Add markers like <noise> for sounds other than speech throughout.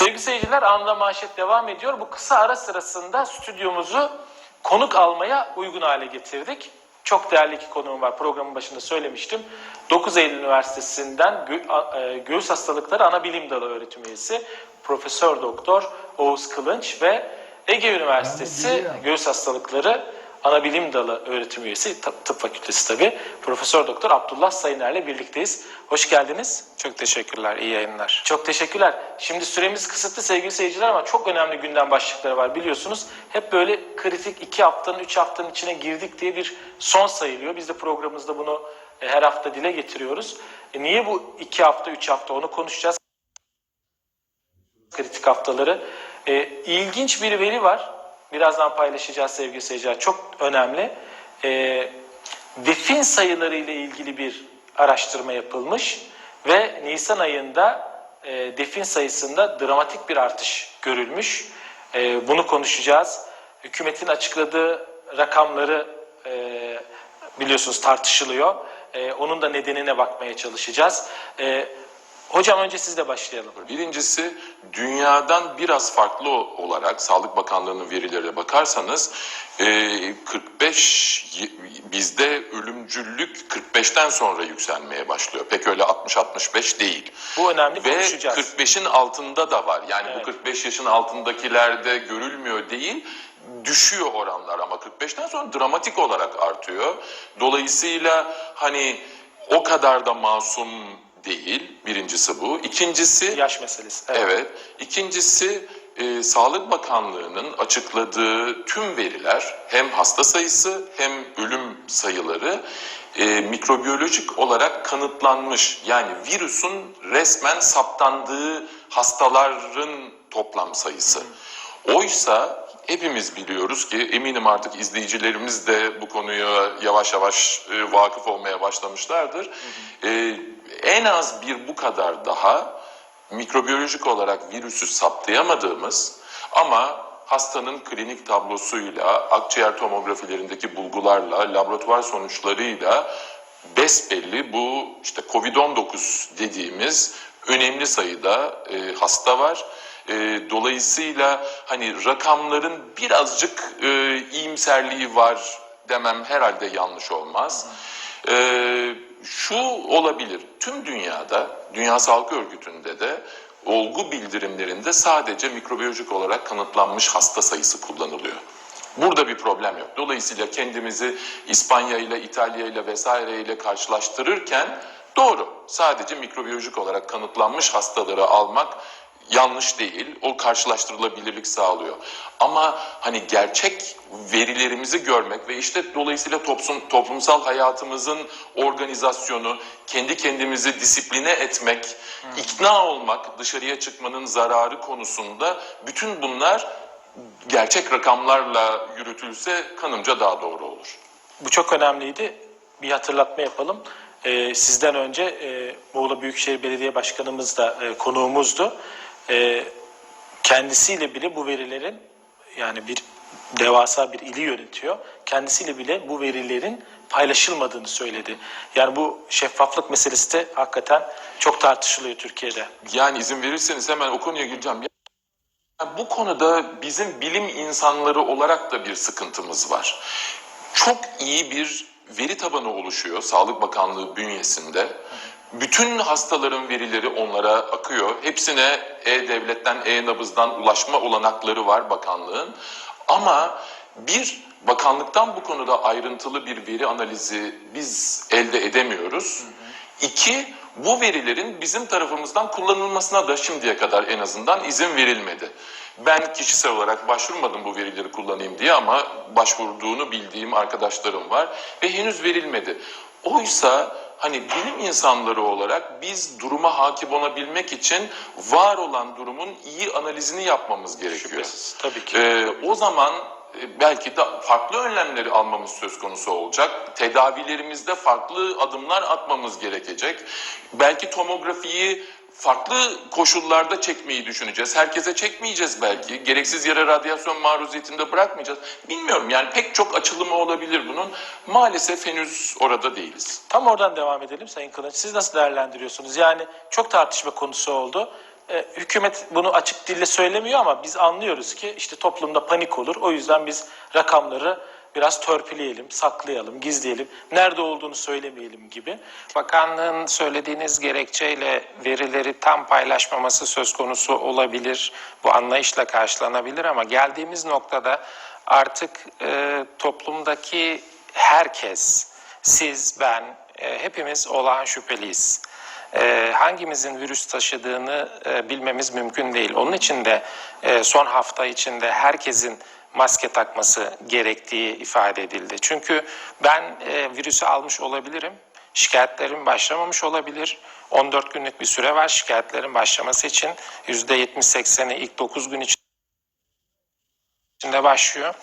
Sevgili seyirciler anda manşet devam ediyor. Bu kısa ara sırasında stüdyomuzu konuk almaya uygun hale getirdik. Çok değerli iki konuğum var. Programın başında söylemiştim. 9 Eylül Üniversitesi'nden Gö- e, Göğüs Hastalıkları Ana Bilim Dalı öğretim üyesi Profesör Doktor Oğuz Kılınç ve Ege Üniversitesi. Göğüs Hastalıkları Ana Bilim Dalı öğretim üyesi Tıp, Fakültesi tabii. Profesör Doktor Abdullah Sayıner'le birlikteyiz. Hoş geldiniz. Çok teşekkürler, iyi yayınlar. Çok teşekkürler. Şimdi süremiz kısıtlı sevgili seyirciler ama çok önemli gündem başlıkları var biliyorsunuz. Hep böyle kritik iki haftanın, üç haftanın içine girdik diye bir son sayılıyor. Biz de programımızda bunu e, her hafta dile getiriyoruz. E, niye bu iki hafta, üç hafta onu konuşacağız. Kritik haftaları. E, ilginç bir veri var. Birazdan paylaşacağız sevgili seyirciler. Çok önemli. E, defin sayıları ile ilgili bir araştırma yapılmış ve Nisan ayında e, defin sayısında dramatik bir artış görülmüş. E, bunu konuşacağız. Hükümetin açıkladığı rakamları e, biliyorsunuz tartışılıyor. E, onun da nedenine bakmaya çalışacağız. E, hocam önce sizle başlayalım. Birincisi dünyadan biraz farklı olarak Sağlık Bakanlığı'nın verilerine bakarsanız e, 45 y- bizde ölümcüllük 45'ten sonra yükselmeye başlıyor. Pek öyle 60-65 değil. Bu önemli Ve konuşacağız. 45'in altında da var. Yani Evet. bu 45 yaşın altındakilerde görülmüyor değil. Düşüyor oranlar ama 45'ten sonra dramatik olarak artıyor. Dolayısıyla hani o kadar da masum değil. Birincisi bu. İkincisi Yaş meselesi. Evet. Evet. İkincisi e, Sağlık Bakanlığı'nın açıkladığı tüm veriler hem hasta sayısı hem ölüm sayıları e, mikrobiyolojik olarak kanıtlanmış. Yani virüsün resmen saptandığı hastaların toplam sayısı. Oysa hepimiz biliyoruz ki eminim artık izleyicilerimiz de bu konuya yavaş yavaş e, vakıf olmaya başlamışlardır. E, en az bir bu kadar daha mikrobiyolojik olarak virüsü saptayamadığımız ama hastanın klinik tablosuyla, akciğer tomografilerindeki bulgularla, laboratuvar sonuçlarıyla besbelli bu işte COVID-19 dediğimiz önemli sayıda e, hasta var. E, dolayısıyla hani rakamların birazcık e, iyimserliği var demem herhalde yanlış olmaz. Ee, şu olabilir, tüm dünyada, Dünya Sağlık Örgütü'nde de olgu bildirimlerinde sadece mikrobiyolojik olarak kanıtlanmış hasta sayısı kullanılıyor. Burada bir problem yok. Dolayısıyla kendimizi İspanya ile, İtalya ile vesaire ile karşılaştırırken doğru, sadece mikrobiyolojik olarak kanıtlanmış hastaları almak yanlış değil. O karşılaştırılabilirlik sağlıyor. Ama hani gerçek verilerimizi görmek ve işte dolayısıyla toplum, toplumsal hayatımızın organizasyonu, kendi kendimizi disipline etmek, ikna olmak, dışarıya çıkmanın zararı konusunda bütün bunlar gerçek rakamlarla yürütülse kanımca daha doğru olur. Bu çok önemliydi. Bir hatırlatma yapalım. Ee, sizden önce e, Muğla Büyükşehir Belediye Başkanımız da e, konuğumuzdu. E, kendisiyle bile bu verilerin yani bir devasa bir ili yönetiyor. Kendisiyle bile bu verilerin paylaşılmadığını söyledi. Yani bu şeffaflık meselesi de hakikaten çok tartışılıyor Türkiye'de. Yani izin verirseniz hemen o konuya gireceğim. Ya bu konuda bizim bilim insanları olarak da bir sıkıntımız var. Çok iyi bir veri tabanı oluşuyor Sağlık Bakanlığı bünyesinde. Bütün hastaların verileri onlara akıyor. Hepsine E-Devlet'ten, E-Nabız'dan ulaşma olanakları var bakanlığın. Ama bir, bakanlıktan bu konuda ayrıntılı bir veri analizi biz elde edemiyoruz. İki, bu verilerin bizim tarafımızdan kullanılmasına da şimdiye kadar en azından izin verilmedi. Ben kişisel olarak başvurmadım bu verileri kullanayım diye ama başvurduğunu bildiğim arkadaşlarım var ve henüz verilmedi. Oysa hani bilim insanları olarak biz duruma hakim olabilmek için var olan durumun iyi analizini yapmamız gerekiyor. Şüphesiz, tabii ki. Ee, o zaman e, belki de farklı önlemleri almamız söz konusu olacak. Tedavilerimizde farklı adımlar atmamız gerekecek. Belki tomografiyi farklı koşullarda çekmeyi düşüneceğiz. Herkese çekmeyeceğiz belki. Gereksiz yere radyasyon maruziyetinde bırakmayacağız. Bilmiyorum yani pek çok açılımı olabilir bunun. Maalesef henüz orada değiliz. Tam oradan devam edelim Sayın Kılıç. Siz nasıl değerlendiriyorsunuz? Yani çok tartışma konusu oldu. e, hükümet bunu açık dille söylemiyor ama biz anlıyoruz ki işte toplumda panik olur. O yüzden biz rakamları biraz törpüleyelim, saklayalım, gizleyelim. Nerede olduğunu söylemeyelim gibi. Bakanlığın söylediğiniz gerekçeyle verileri tam paylaşmaması söz konusu olabilir. Bu anlayışla karşılanabilir ama geldiğimiz noktada artık e, toplumdaki herkes, siz, ben, e, hepimiz olağan şüpheliyiz. E, hangimizin virüs taşıdığını e, bilmemiz mümkün değil. Onun için de e, son hafta içinde herkesin maske takması gerektiği ifade edildi. Çünkü ben e, virüsü almış olabilirim, şikayetlerim başlamamış olabilir. 14 günlük bir süre var şikayetlerin başlaması için. %70-80'i ilk 9 gün içinde başlıyor.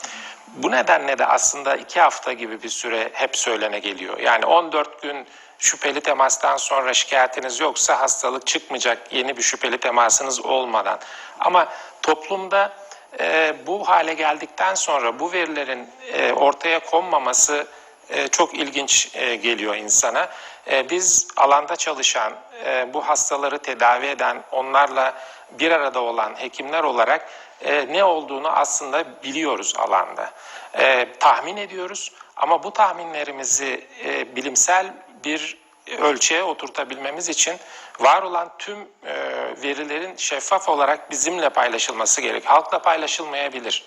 Bu nedenle de aslında 2 hafta gibi bir süre hep söylene geliyor. Yani 14 gün şüpheli temastan sonra şikayetiniz yoksa hastalık çıkmayacak yeni bir şüpheli temasınız olmadan. Ama toplumda e, bu hale geldikten sonra bu verilerin e, ortaya konmaması e, çok ilginç e, geliyor insana. E, biz alanda çalışan, e, bu hastaları tedavi eden, onlarla bir arada olan hekimler olarak e, ne olduğunu aslında biliyoruz alanda. E, tahmin ediyoruz ama bu tahminlerimizi e, bilimsel bir ölçüye oturtabilmemiz için var olan tüm e, verilerin şeffaf olarak bizimle paylaşılması gerek. Halkla paylaşılmayabilir.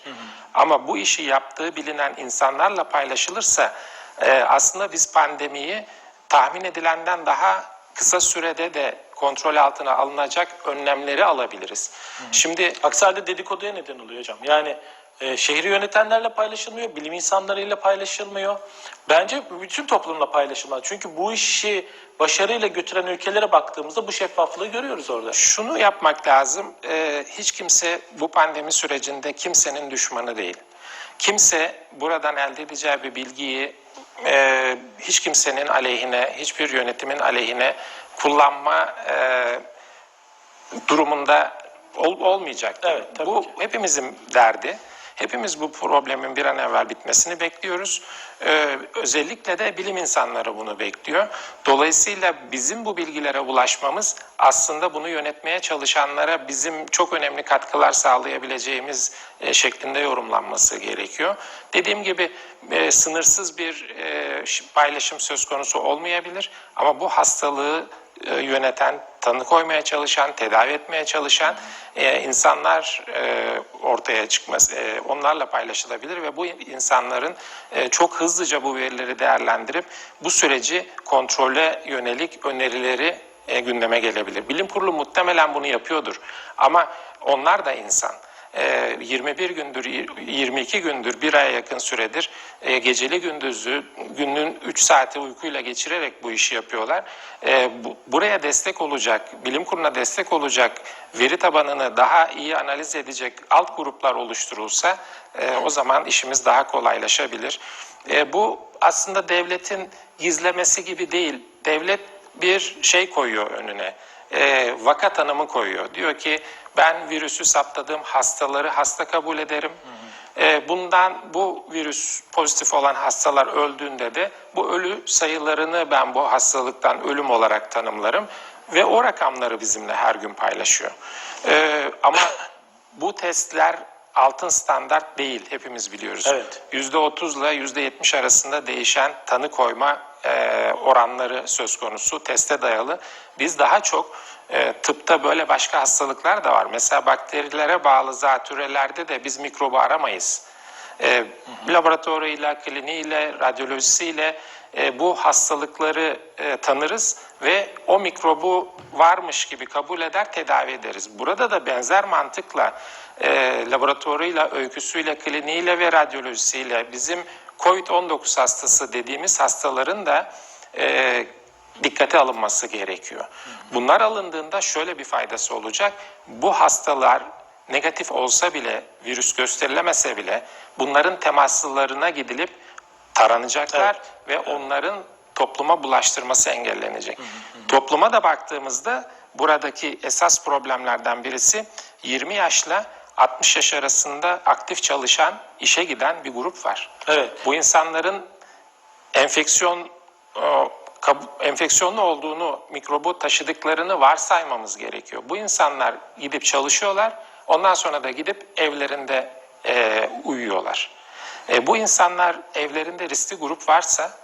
Ama bu işi yaptığı bilinen insanlarla paylaşılırsa e, aslında biz pandemiyi tahmin edilenden daha kısa sürede de kontrol altına alınacak önlemleri alabiliriz. Şimdi Aksi halde dedikoduya neden oluyor hocam. Yani e, şehri yönetenlerle paylaşılmıyor, bilim insanlarıyla paylaşılmıyor. Bence bütün toplumla paylaşılmalı. Çünkü bu işi başarıyla götüren ülkelere baktığımızda bu şeffaflığı görüyoruz orada. Şunu yapmak lazım. e, hiç kimse bu pandemi sürecinde kimsenin düşmanı değil. Kimse buradan elde edeceği bir bilgiyi e, hiç kimsenin aleyhine, hiçbir yönetimin aleyhine kullanma e, durumunda ol, olmayacaktır. Evet, tabii bu ki. hepimizin derdi. Hepimiz bu problemin bir an evvel bitmesini bekliyoruz. Ee, özellikle de bilim insanları bunu bekliyor. Dolayısıyla bizim bu bilgilere ulaşmamız aslında bunu yönetmeye çalışanlara bizim çok önemli katkılar sağlayabileceğimiz e, şeklinde yorumlanması gerekiyor. Dediğim gibi e, sınırsız bir e, paylaşım söz konusu olmayabilir ama bu hastalığı e, yöneten, tanı koymaya çalışan, tedavi etmeye çalışan e, insanlar e, ortaya çıkması, e, onlarla paylaşılabilir ve bu insanların e, çok hızlıca bu verileri değerlendirip bu süreci kontrole yönelik önerileri e, gündeme gelebilir. Bilim kurulu muhtemelen bunu yapıyordur ama onlar da insan. E, 21 gündür, 22 gündür, bir aya yakın süredir e, geceli gündüzü günün 3 saati uykuyla geçirerek bu işi yapıyorlar. E, bu- buraya destek olacak, bilim kuruluna destek olacak, veri tabanını daha iyi analiz edecek alt gruplar oluşturulsa e, o zaman işimiz daha kolaylaşabilir. E, bu aslında devletin gizlemesi gibi değil. Devlet bir şey koyuyor önüne e, vaka tanımı koyuyor. Diyor ki ben virüsü saptadığım hastaları hasta kabul ederim. E, bundan bu virüs pozitif olan hastalar öldüğünde de bu ölü sayılarını ben bu hastalıktan ölüm olarak tanımlarım ve o rakamları bizimle her gün paylaşıyor. E, ama bu testler altın standart değil hepimiz biliyoruz. Evet. %30 ile %70 arasında değişen tanı koyma e, oranları söz konusu teste dayalı. Biz daha çok e, tıpta böyle başka hastalıklar da var. Mesela bakterilere bağlı zatürrelerde de biz mikrobu aramayız. E, laboratuvarıyla, kliniğiyle, radyolojisiyle e, bu hastalıkları e, tanırız ve o mikrobu varmış gibi kabul eder, tedavi ederiz. Burada da benzer mantıkla e, laboratuvarıyla, öyküsüyle, kliniğiyle ve radyolojisiyle bizim COVID-19 hastası dediğimiz hastaların da e, dikkate alınması gerekiyor. Bunlar alındığında şöyle bir faydası olacak. Bu hastalar negatif olsa bile, virüs gösterilemese bile bunların temaslılarına gidilip taranacaklar ve onların topluma bulaştırması engellenecek. Topluma da baktığımızda buradaki esas problemlerden birisi 20 yaşla 60 yaş arasında aktif çalışan, işe giden bir grup var. Evet. Bu insanların enfeksiyon enfeksiyonlu olduğunu, mikrobu taşıdıklarını varsaymamız gerekiyor. Bu insanlar gidip çalışıyorlar, ondan sonra da gidip evlerinde e, uyuyorlar. E, bu insanlar evlerinde riskli grup varsa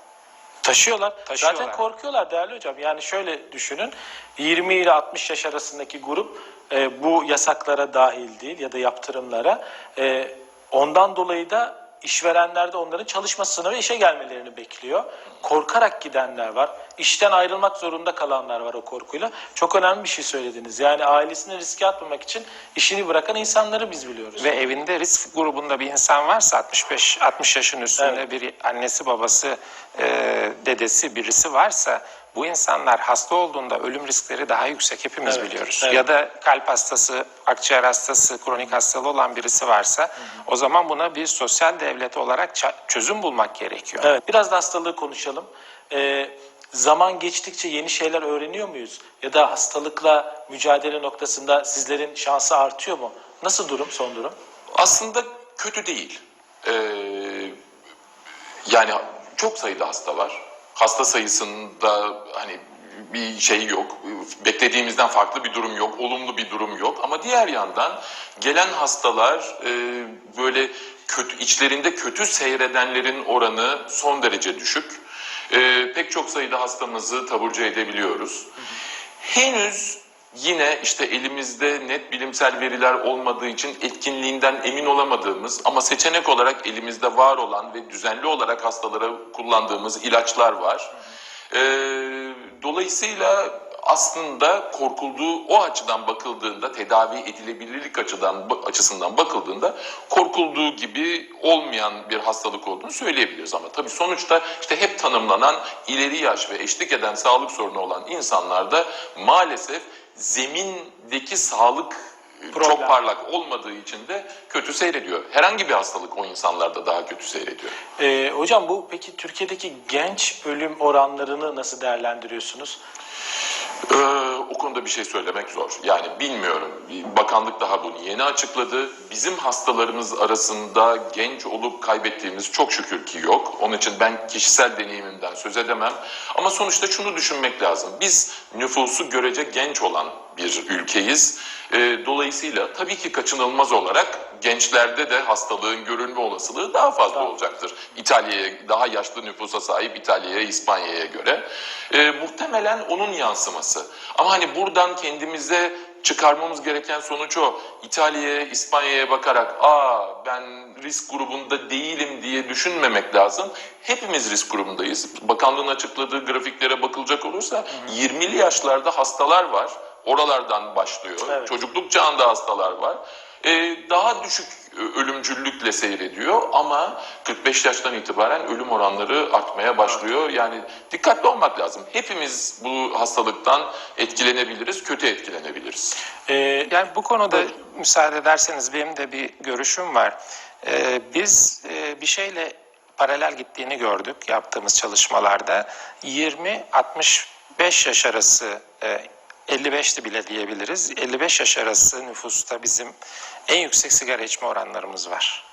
Taşıyorlar. Taşıyorlar. Zaten korkuyorlar değerli hocam. Yani şöyle düşünün. 20 ile 60 yaş arasındaki grup e, bu yasaklara dahil değil ya da yaptırımlara. E, ondan dolayı da işverenler de onların çalışmasını ve işe gelmelerini bekliyor. Korkarak gidenler var. İşten ayrılmak zorunda kalanlar var o korkuyla. Çok önemli bir şey söylediniz. Yani ailesini riske atmamak için işini bırakan insanları biz biliyoruz. ve evinde risk grubunda bir insan varsa 65 60 yaşın üstünde Evet. bir annesi babası e, dedesi birisi varsa bu insanlar hasta olduğunda ölüm riskleri daha yüksek hepimiz Evet, biliyoruz. evet. Ya da kalp hastası, akciğer hastası, kronik hastalığı olan birisi varsa o zaman buna bir sosyal devlet olarak çözüm bulmak gerekiyor. Evet, biraz da hastalığı konuşalım. Ee, zaman geçtikçe yeni şeyler öğreniyor muyuz? Ya da hastalıkla mücadele noktasında sizlerin şansı artıyor mu? Nasıl durum, son durum? Aslında kötü değil. Ee, yani çok sayıda hasta var. Hasta sayısında hani bir şey yok. Beklediğimizden farklı bir durum yok. Olumlu bir durum yok. Ama diğer yandan gelen hastalar e, böyle kötü içlerinde kötü seyredenlerin oranı son derece düşük. E, pek çok sayıda hastamızı taburcu edebiliyoruz. Henüz yine işte elimizde net bilimsel veriler olmadığı için etkinliğinden emin olamadığımız ama seçenek olarak elimizde var olan ve düzenli olarak hastalara kullandığımız ilaçlar var. Ee, dolayısıyla aslında korkulduğu o açıdan bakıldığında tedavi edilebilirlik açıdan açısından bakıldığında korkulduğu gibi olmayan bir hastalık olduğunu söyleyebiliriz ama tabii sonuçta işte hep tanımlanan ileri yaş ve eşlik eden sağlık sorunu olan insanlarda maalesef zemindeki sağlık e, Problem. çok parlak olmadığı için de kötü seyrediyor. Herhangi bir hastalık o insanlarda daha kötü seyrediyor. Ee, hocam bu peki Türkiye'deki genç ölüm oranlarını nasıl değerlendiriyorsunuz? Ee, o konuda bir şey söylemek zor. Yani bilmiyorum. Bakanlık daha bunu yeni açıkladı. Bizim hastalarımız arasında genç olup kaybettiğimiz çok şükür ki yok. Onun için ben kişisel deneyimimden söz edemem. Ama sonuçta şunu düşünmek lazım. Biz nüfusu görece genç olan bir ülkeyiz. Ee, dolayısıyla tabii ki kaçınılmaz olarak gençlerde de hastalığın görülme olasılığı daha fazla olacaktır. İtalya'ya daha yaşlı nüfusa sahip İtalya'ya, İspanya'ya göre. Ee, muhtemelen onun yansıması. Ama hani buradan kendimize çıkarmamız gereken sonuç o. İtalya'ya, İspanya'ya bakarak aa ben risk grubunda değilim diye düşünmemek lazım. Hepimiz risk grubundayız. Bakanlığın açıkladığı grafiklere bakılacak olursa 20'li yaşlarda hastalar var. Oralardan başlıyor. Evet. Çocukluk çağında hastalar var. Ee, daha düşük ölümcüllükle seyrediyor ama 45 yaştan itibaren ölüm oranları artmaya başlıyor. Yani dikkatli olmak lazım. Hepimiz bu hastalıktan etkilenebiliriz, kötü etkilenebiliriz. Ee, Yani bu konuda müsaade ederseniz benim de bir görüşüm var. Ee, biz e, bir şeyle paralel gittiğini gördük yaptığımız çalışmalarda. 20-65 yaş arası, e, 55'ti bile diyebiliriz. 55 yaş arası nüfusta bizim en yüksek sigara içme oranlarımız var.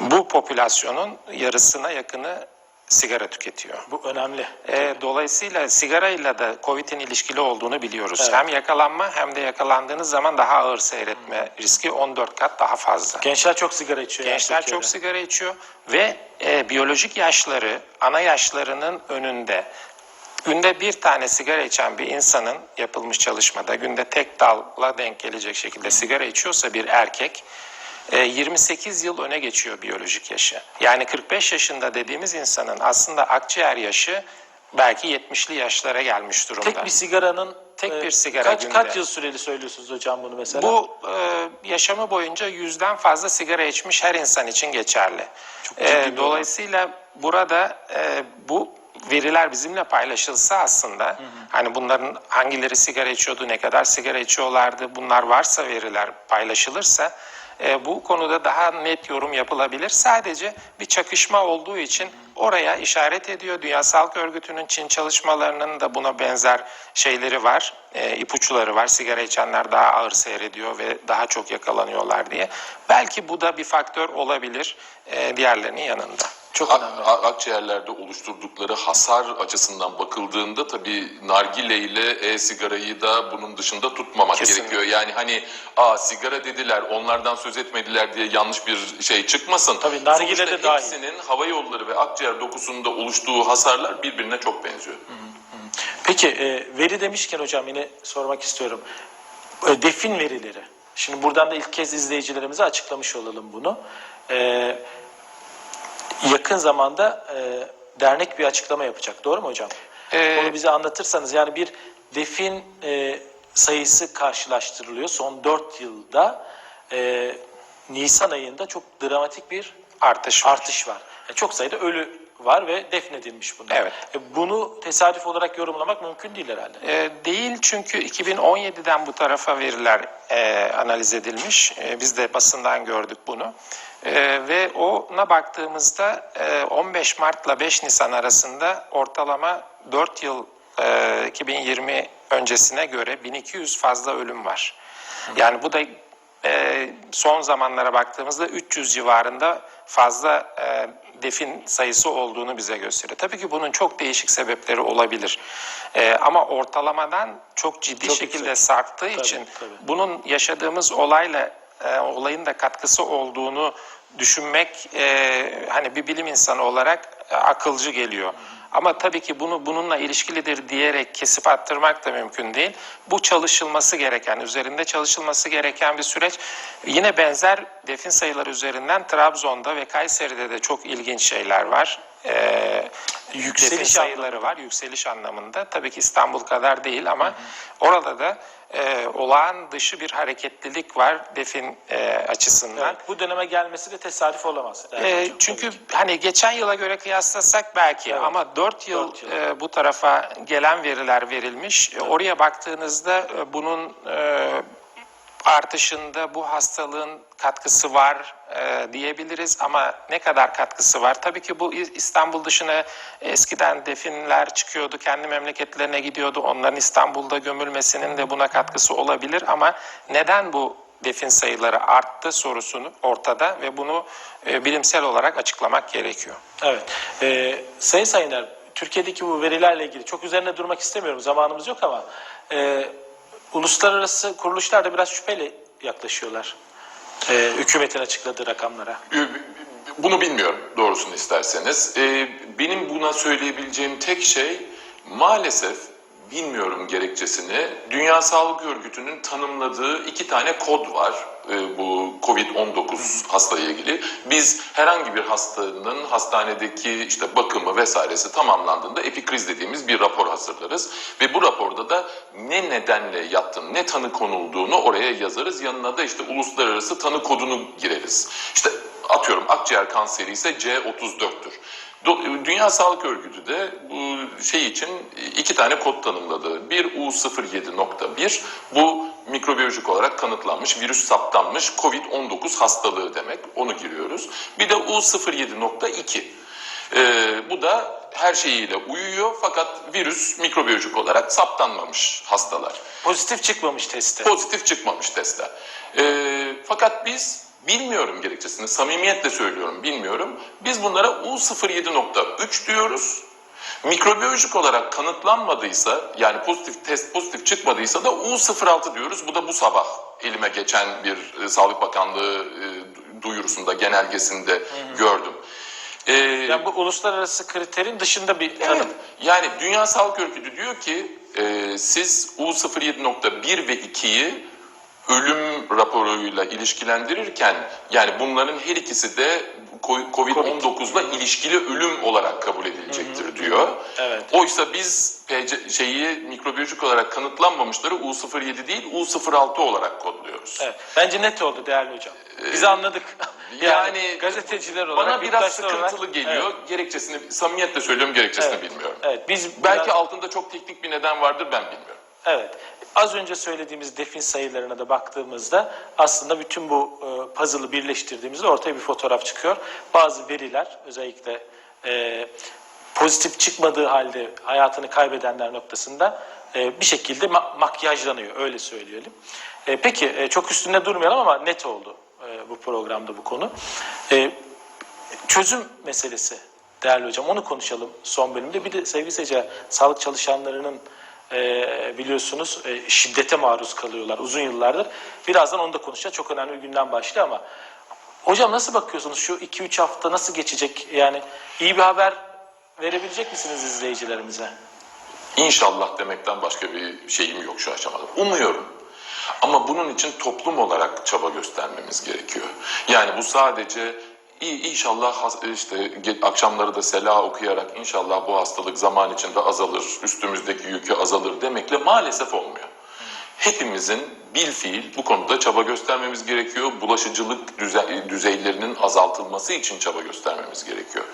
Bu popülasyonun yarısına yakını sigara tüketiyor. bu önemli. E, dolayısıyla sigarayla da COVID'in ilişkili olduğunu biliyoruz. Evet. Hem yakalanma hem de yakalandığınız zaman daha ağır seyretme riski 14 kat daha fazla. Gençler çok sigara içiyor. Gençler çok sigara içiyor ve e, biyolojik yaşları ana yaşlarının önünde günde bir tane sigara içen bir insanın yapılmış çalışmada günde tek dalla denk gelecek şekilde sigara içiyorsa bir erkek e, 28 yıl öne geçiyor biyolojik yaşı. Yani 45 yaşında dediğimiz insanın aslında akciğer yaşı belki 70'li yaşlara gelmiş durumda. Tek bir sigaranın Tek e, bir sigara kaç, günde. kaç yıl süreli söylüyorsunuz hocam bunu mesela? Bu e, yaşamı boyunca yüzden fazla sigara içmiş her insan için geçerli. ciddi E, dolayısıyla burada e, bu veriler bizimle paylaşılsa aslında hani bunların hangileri sigara içiyordu, ne kadar sigara içiyorlardı bunlar varsa veriler paylaşılırsa e, bu konuda daha net yorum yapılabilir. Sadece bir çakışma olduğu için oraya işaret ediyor. Dünya Sağlık Örgütü'nün Çin çalışmalarının da buna benzer şeyleri var, e, ipuçları var. Sigara içenler daha ağır seyrediyor ve daha çok yakalanıyorlar diye. Belki bu da bir faktör olabilir e, diğerlerinin yanında. Çok Ak- önemli. a- akciğerlerde oluşturdukları hasar açısından bakıldığında tabii nargile ile e-sigarayı da bunun dışında tutmamak Kesinlikle. gerekiyor. Yani hani aa sigara dediler onlardan söz etmediler diye yanlış bir şey çıkmasın. Tabii, nargile Sonuçta de dahil. hepsinin hava yolları ve akciğer dokusunda oluştuğu hasarlar birbirine çok benziyor. Peki e, veri demişken hocam yine sormak istiyorum. E, defin verileri. Şimdi buradan da ilk kez izleyicilerimize açıklamış olalım bunu. E, yakın zamanda e, dernek bir açıklama yapacak. Doğru mu hocam? Ee, Onu bize anlatırsanız yani bir defin e, sayısı karşılaştırılıyor. Son 4 yılda e, Nisan ayında çok dramatik bir Artış var. artış var. Yani çok sayıda ölü var ve defnedilmiş bunlar. Evet. E, bunu tesadüf olarak yorumlamak mümkün değil herhalde. Ee, değil çünkü 2017'den bu tarafa veriler e, analiz edilmiş. E, biz de basından gördük bunu. E, ve ona baktığımızda e, 15 Mart'la 5 Nisan arasında ortalama 4 yıl e, 2020 öncesine göre 1200 fazla ölüm var. Yani bu da e, son zamanlara baktığımızda 300 civarında fazla e, defin sayısı olduğunu bize gösteriyor. Tabii ki bunun çok değişik sebepleri olabilir. E, ama ortalamadan çok ciddi Çok şekilde yüksek. sarktığı Tabii, için tabii. bunun yaşadığımız olayla e, olayın da katkısı olduğunu düşünmek e, hani bir bilim insanı olarak e, akılcı geliyor. Ama tabii ki bunu bununla ilişkilidir diyerek kesip attırmak da mümkün değil. Bu çalışılması gereken, üzerinde çalışılması gereken bir süreç. Yine benzer defin sayıları üzerinden Trabzon'da ve Kayseri'de de çok ilginç şeyler var. Ee, Yükseliş sayıları var, yükseliş anlamında. Tabii ki İstanbul kadar değil ama orada da e, olağan dışı bir hareketlilik var defin e, açısından. Evet, bu döneme gelmesi de tesadüf olamaz. Değerli hocam, çünkü hani geçen yıla göre kıyaslasak belki Evet. ama 4 yıl, Dört yıl. e, bu tarafa gelen veriler verilmiş. E, Oraya baktığınızda e, bunun e, artışında bu hastalığın katkısı var e, diyebiliriz ama ne kadar katkısı var? Tabii ki bu İstanbul dışına eskiden definler çıkıyordu, kendi memleketlerine gidiyordu. Onların İstanbul'da gömülmesinin de buna katkısı olabilir ama neden bu defin sayıları arttı sorusunu ortada ve bunu e, bilimsel olarak açıklamak gerekiyor. Evet. Ee, Sayın Sayıner, Türkiye'deki bu verilerle ilgili çok üzerine durmak istemiyorum. Zamanımız yok ama e, uluslararası kuruluşlar da biraz şüpheyle yaklaşıyorlar. E, hükümetin açıkladığı rakamlara. Bunu bilmiyorum doğrusunu isterseniz. Ee, benim buna söyleyebileceğim tek şey maalesef bilmiyorum gerekçesini. Dünya Sağlık Örgütü'nün tanımladığı iki tane kod var e, bu Covid-19 hastayla ilgili. Biz herhangi bir hastanın hastanedeki işte bakımı vesairesi tamamlandığında epikriz dediğimiz bir rapor hazırlarız. Ve bu raporda da ne nedenle yattın, ne tanı konulduğunu oraya yazarız. Yanına da işte uluslararası tanı kodunu gireriz. İşte atıyorum akciğer kanseri ise C34'tür. Dünya Sağlık Örgütü de bu şey için iki tane kod tanımladı. Bir U07.1 bu mikrobiyolojik olarak kanıtlanmış, virüs saptanmış COVID-19 hastalığı demek. Onu giriyoruz. Bir de U07.2. Ee, bu da her şeyiyle uyuyor fakat virüs mikrobiyolojik olarak saptanmamış hastalar Pozitif çıkmamış teste. pozitif çıkmamış testler. Ee, fakat biz bilmiyorum gerekçesini, samimiyetle söylüyorum bilmiyorum. Biz bunlara U07.3 diyoruz. Mikrobiyolojik olarak kanıtlanmadıysa yani pozitif test pozitif çıkmadıysa da U06 diyoruz. Bu da bu sabah elime geçen bir e, Sağlık Bakanlığı e, duyurusunda, genelgesinde gördüm. Ee, Yani bu uluslararası kriterin dışında bir tanım. Evet. Yani Dünya Sağlık Örgütü diyor ki e, siz U07.1 ve 2'yi ölüm raporuyla ilişkilendirirken yani bunların her ikisi de Covid-19'la ilişkili ölüm olarak kabul edilecektir diyor. Evet. Oysa biz PC, şeyi mikrobiyolojik olarak kanıtlanmamışları U07 değil U06 olarak kodluyoruz. Evet. Bence net oldu değerli hocam. Biz anladık. <laughs> Yani, gazeteciler olarak, bana biraz yurttaşlar olarak- sıkıntılı geliyor. Evet. Gerekçesini samimiyetle söylüyorum gerekçesini Evet. bilmiyorum. Evet, biz Belki biraz- altında çok teknik bir neden vardır ben bilmiyorum. Evet. Az önce söylediğimiz defin sayılarına da baktığımızda aslında bütün bu e, puzzle'ı birleştirdiğimizde ortaya bir fotoğraf çıkıyor. Bazı veriler özellikle e, pozitif çıkmadığı halde hayatını kaybedenler noktasında e, bir şekilde ma- makyajlanıyor öyle söyleyelim. E, peki e, çok üstünde durmayalım ama net oldu e, bu programda bu konu. E, çözüm meselesi değerli hocam. Onu konuşalım son bölümde. Bir de sevgili seyirciler, sağlık çalışanlarının e, biliyorsunuz e, şiddete maruz kalıyorlar uzun yıllardır. Birazdan onu da konuşacağız. Çok önemli bir günden başlıyor ama hocam nasıl bakıyorsunuz? Şu 2-3 hafta nasıl geçecek? Yani iyi bir haber verebilecek misiniz izleyicilerimize? İnşallah demekten başka bir şeyim yok şu aşamada. Umuyorum. Ama bunun için toplum olarak çaba göstermemiz gerekiyor. Yani bu sadece inşallah işte akşamları da sela okuyarak inşallah bu hastalık zaman içinde azalır, üstümüzdeki yükü azalır demekle maalesef olmuyor. Hepimizin bil fiil bu konuda çaba göstermemiz gerekiyor. Bulaşıcılık düze- düzeylerinin azaltılması için çaba göstermemiz gerekiyor.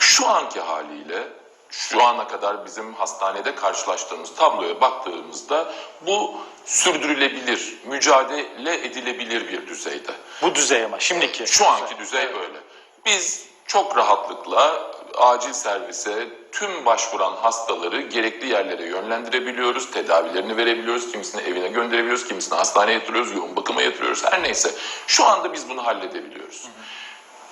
Şu anki haliyle şu ana kadar bizim hastanede karşılaştığımız tabloya baktığımızda bu sürdürülebilir, mücadele edilebilir bir düzeyde. Bu düzey ama şimdiki. Şu anki düzey öyle. Biz çok rahatlıkla acil servise tüm başvuran hastaları gerekli yerlere yönlendirebiliyoruz, tedavilerini verebiliyoruz, kimisini evine gönderebiliyoruz, kimisini hastaneye yatırıyoruz, yoğun bakıma yatırıyoruz, her neyse. Şu anda biz bunu halledebiliyoruz.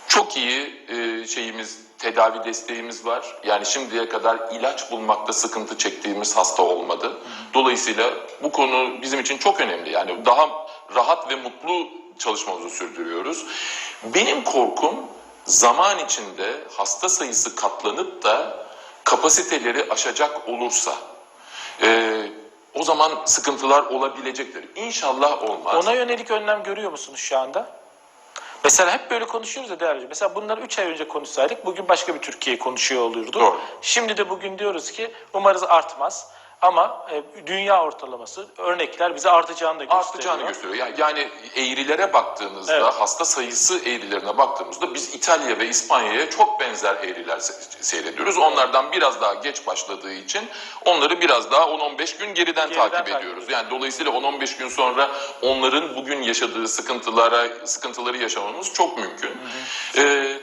Çok iyi e, şeyimiz, tedavi desteğimiz var. Yani şimdiye kadar ilaç bulmakta sıkıntı çektiğimiz hasta olmadı. Dolayısıyla bu konu bizim için çok önemli. Yani daha rahat ve mutlu çalışmamızı sürdürüyoruz. Benim korkum zaman içinde hasta sayısı katlanıp da kapasiteleri aşacak olursa e, o zaman sıkıntılar olabilecektir. İnşallah olmaz. Ona yönelik önlem görüyor musunuz şu anda? Mesela hep böyle konuşuyoruz ya değerli. Mesela bunları 3 ay önce konuşsaydık bugün başka bir Türkiye konuşuyor olurdu. Doğru. Şimdi de bugün diyoruz ki umarız artmaz. Ama e, dünya ortalaması örnekler bize artacağını da gösteriyor. artacağını gösteriyor. Yani, yani eğrilere baktığınızda, Evet. hasta sayısı eğrilerine baktığımızda biz İtalya ve İspanya'ya çok benzer eğriler se- seyrediyoruz. Onlardan biraz daha geç başladığı için onları biraz daha 10-15 gün geriden, Geriden takip takip ediyoruz. Yani dolayısıyla 10-15 gün sonra onların bugün yaşadığı sıkıntılara sıkıntıları yaşamamız çok mümkün. Ee,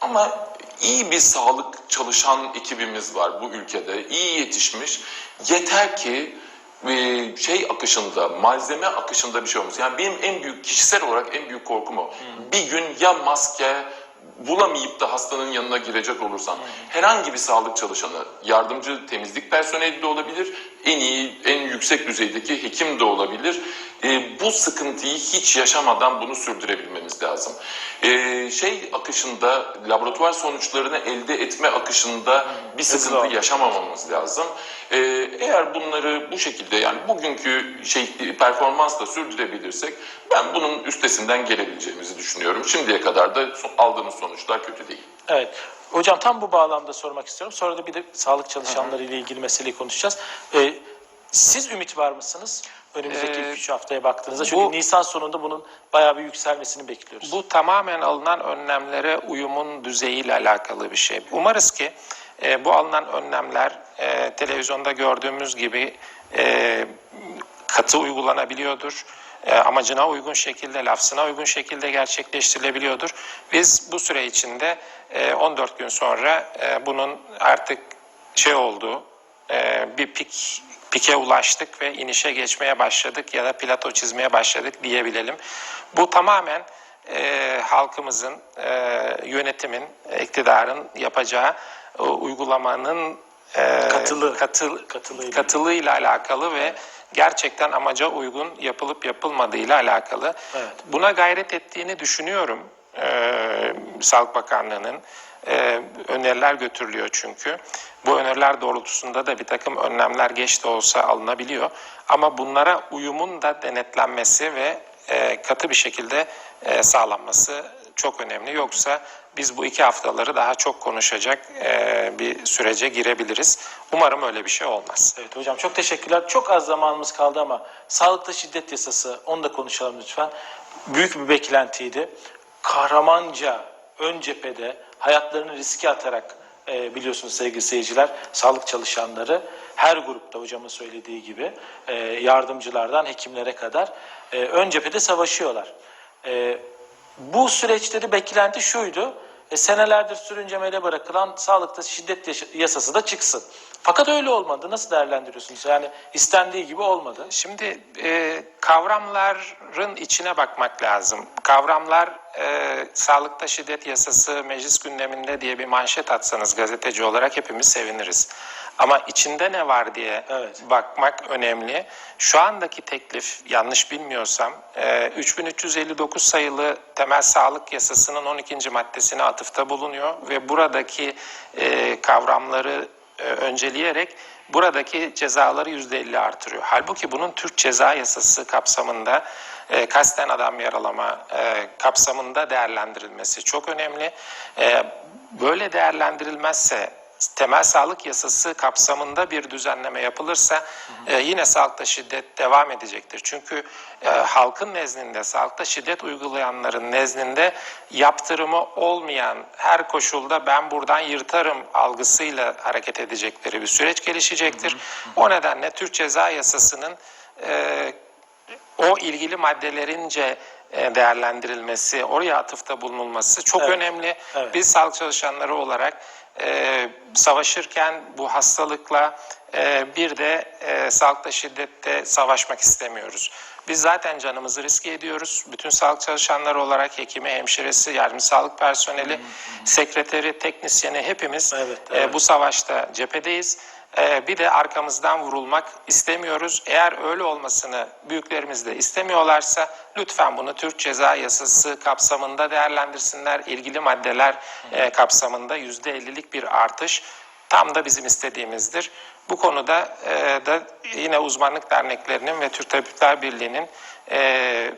ama iyi bir sağlık çalışan ekibimiz var bu ülkede. iyi yetişmiş. Yeter ki e, şey akışında, malzeme akışında bir şey olmasın. Yani benim en büyük, kişisel olarak en büyük korkum o. Bir gün ya maske bulamayıp da hastanın yanına girecek olursam herhangi bir sağlık çalışanı, yardımcı temizlik personeli de olabilir, en iyi, en yüksek düzeydeki hekim de olabilir. E, bu sıkıntıyı hiç yaşamadan bunu sürdürebilmemiz lazım. E, şey akışında, laboratuvar sonuçlarını elde etme akışında bir sıkıntı yaşamamamız lazım. E, eğer bunları bu şekilde yani bugünkü şey performansla sürdürebilirsek ben bunun üstesinden gelebileceğimizi düşünüyorum. Şimdiye kadar da aldığımız sonuçlar kötü değil. Evet. Hocam tam bu bağlamda sormak istiyorum. Sonra da bir de sağlık çalışanları ile ilgili meseleyi konuşacağız. Ee, siz ümit var mısınız? Önümüzdeki Ee, 3 haftaya baktığınızda. Çünkü bu- Nisan sonunda bunun bayağı bir yükselmesini bekliyoruz. Bu tamamen alınan önlemlere uyumun düzeyiyle alakalı bir şey. Umarız ki e, bu alınan önlemler e, televizyonda gördüğümüz gibi e, katı uygulanabiliyordur. E, amacına uygun şekilde, lafzına uygun şekilde gerçekleştirilebiliyordur. Biz bu süre içinde e, 14 gün sonra e, bunun artık şey olduğu, e, bir pik pike ulaştık ve inişe geçmeye başladık ya da plato çizmeye başladık diyebilelim. Bu tamamen e, halkımızın, e, yönetimin, iktidarın yapacağı e, uygulamanın e, Katılı. katıl, Katılıyla. katılığıyla alakalı ve gerçekten amaca uygun yapılıp yapılmadığıyla alakalı. Evet. Buna gayret ettiğini düşünüyorum e, Sağlık Bakanlığı'nın. E, öneriler götürülüyor çünkü. Bu öneriler doğrultusunda da bir takım önlemler geç de olsa alınabiliyor. Ama bunlara uyumun da denetlenmesi ve e, katı bir şekilde e, sağlanması çok önemli. Yoksa biz bu iki haftaları daha çok konuşacak e, bir sürece girebiliriz. Umarım öyle bir şey olmaz. Evet hocam çok teşekkürler. Çok az zamanımız kaldı ama sağlıkta şiddet yasası onu da konuşalım lütfen. Büyük bir beklentiydi. Kahramanca ön cephede hayatlarını riske atarak e, biliyorsunuz sevgili seyirciler sağlık çalışanları her grupta hocamın söylediği gibi e, yardımcılardan hekimlere kadar e, ön cephede savaşıyorlar. E, bu süreçte de beklenti şuydu. e, senelerdir sürüncemede bırakılan sağlıkta şiddet yasası da çıksın. Fakat öyle olmadı. Nasıl değerlendiriyorsunuz? Yani istendiği gibi olmadı. Şimdi e, kavramların içine bakmak lazım. Kavramlar e, sağlıkta şiddet yasası meclis gündeminde diye bir manşet atsanız gazeteci olarak hepimiz seviniriz. Ama içinde ne var diye Evet. bakmak önemli. Şu andaki teklif yanlış bilmiyorsam e, 3359 sayılı temel sağlık yasasının 12. maddesine atıfta bulunuyor ve buradaki e, kavramları önceleyerek buradaki cezaları %50 artırıyor. Halbuki bunun Türk Ceza Yasası kapsamında e, kasten adam yaralama e, kapsamında değerlendirilmesi çok önemli. E, böyle değerlendirilmezse temel sağlık yasası kapsamında bir düzenleme yapılırsa e, yine sağlıkta şiddet devam edecektir. Çünkü e, halkın nezdinde, sağlıkta şiddet uygulayanların nezdinde yaptırımı olmayan her koşulda ben buradan yırtarım algısıyla hareket edecekleri bir süreç gelişecektir. O nedenle Türk Ceza Yasası'nın e, o ilgili maddelerince e, değerlendirilmesi, oraya atıfta bulunulması çok Evet. önemli. Evet. Biz sağlık çalışanları olarak e, savaşırken bu hastalıkla e, bir de e, sağlıkta şiddette savaşmak istemiyoruz. Biz zaten canımızı riske ediyoruz. Bütün sağlık çalışanları olarak hekimi, hemşiresi, yardımcı sağlık personeli, sekreteri, teknisyeni hepimiz Evet, e, evet. bu savaşta cephedeyiz. Ee, bir de arkamızdan vurulmak istemiyoruz. Eğer öyle olmasını büyüklerimiz de istemiyorlarsa lütfen bunu Türk Ceza Yasası kapsamında değerlendirsinler. İlgili maddeler e, kapsamında %50'lik bir artış tam da bizim istediğimizdir. Bu konuda e, da yine uzmanlık derneklerinin ve Türk Tabipler Birliği'nin e,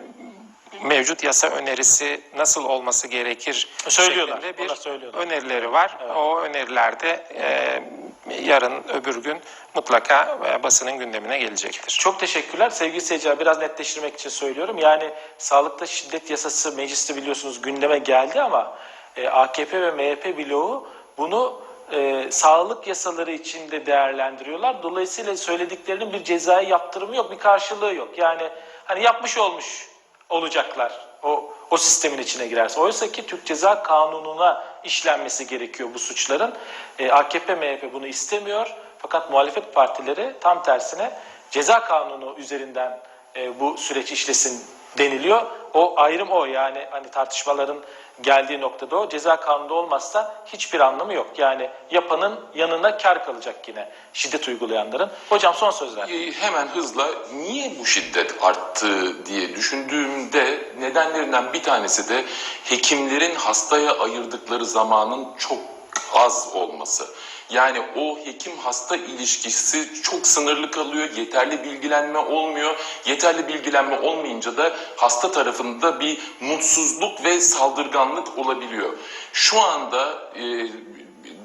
mevcut yasa önerisi nasıl olması gerekir Söylüyorlar, bir söylüyorlar. önerileri var. O önerilerde e, yarın öbür gün mutlaka e, basının gündemine gelecektir. Çok teşekkürler. Sevgili seyirciler biraz netleştirmek için söylüyorum. Yani sağlıkta şiddet yasası mecliste biliyorsunuz gündeme geldi ama e, AKP ve MHP bloğu bunu e, sağlık yasaları içinde değerlendiriyorlar. Dolayısıyla söylediklerinin bir cezai yaptırımı yok, bir karşılığı yok. Yani hani yapmış olmuş olacaklar o o sistemin içine girerse. Oysa ki Türk Ceza Kanunu'na işlenmesi gerekiyor bu suçların. E, AKP, MHP bunu istemiyor. Fakat muhalefet partileri tam tersine ceza kanunu üzerinden e, bu süreç işlesin deniliyor. O ayrım o yani hani tartışmaların geldiği noktada o. Ceza kanunu olmazsa hiçbir anlamı yok. Yani yapanın yanına kar kalacak yine şiddet uygulayanların. Hocam son sözler. Ee, hemen hızla niye bu şiddet arttı diye düşündüğümde nedenlerinden bir tanesi de hekimlerin hastaya ayırdıkları zamanın çok az olması. Yani o hekim hasta ilişkisi çok sınırlı kalıyor, yeterli bilgilenme olmuyor. Yeterli bilgilenme olmayınca da hasta tarafında bir mutsuzluk ve saldırganlık olabiliyor. Şu anda e,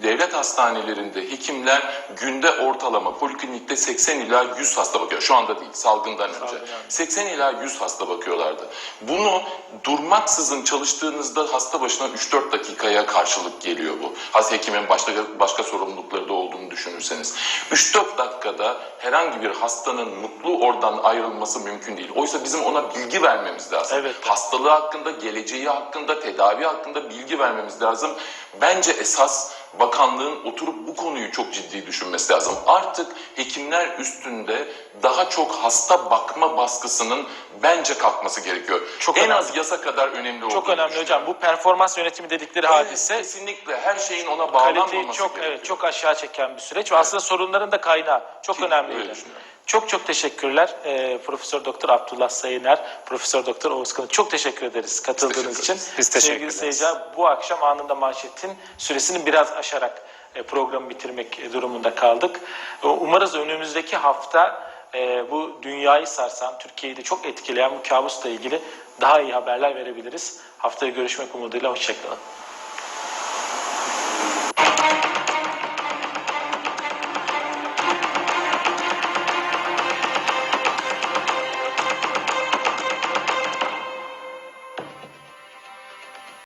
devlet hastanelerinde hekimler günde ortalama poliklinikte 80 ila 100 hasta bakıyor. Şu anda değil, salgından önce. Önce. 80 ila 100 hasta bakıyorlardı. Bunu durmaksızın çalıştığınızda hasta başına 3-4 dakikaya karşılık geliyor bu. Has hekimin başka başka sorumlulukları da olduğunu düşünürseniz. 3-4 dakikada herhangi bir hastanın mutlu oradan ayrılması mümkün değil. Oysa bizim ona bilgi vermemiz lazım. Evet. Hastalığı hakkında, geleceği hakkında, tedavi hakkında bilgi vermemiz lazım. Bence esas bakanlığın oturup bu konuyu çok ciddi düşünmesi lazım. Artık hekimler üstünde daha çok hasta bakma baskısının bence kalkması gerekiyor. Çok en önemli. az yasa kadar önemli olduğunu Çok önemli hocam. Bu performans yönetimi dedikleri Evet, hadise kesinlikle her şeyin ona kaliteyi bağlanmaması çok gerekiyor. evet çok aşağı çeken bir süreç ve aslında sorunların da kaynağı çok Ki- önemliydi. öyle. Çok çok teşekkürler Ee, Profesör Doktor Abdullah Sayıner, Profesör Doktor Oğuz Kılıç. Çok teşekkür ederiz katıldığınız teşekkür için. Biz teşekkür Sevgili seyirciler bu akşam anında manşetin süresini biraz aşarak e, programı bitirmek e, durumunda kaldık. E, Umarız önümüzdeki hafta e, bu dünyayı sarsan, Türkiye'yi de çok etkileyen bu kabusla ilgili daha iyi haberler verebiliriz. Haftaya görüşmek umuduyla, hoşçakalın.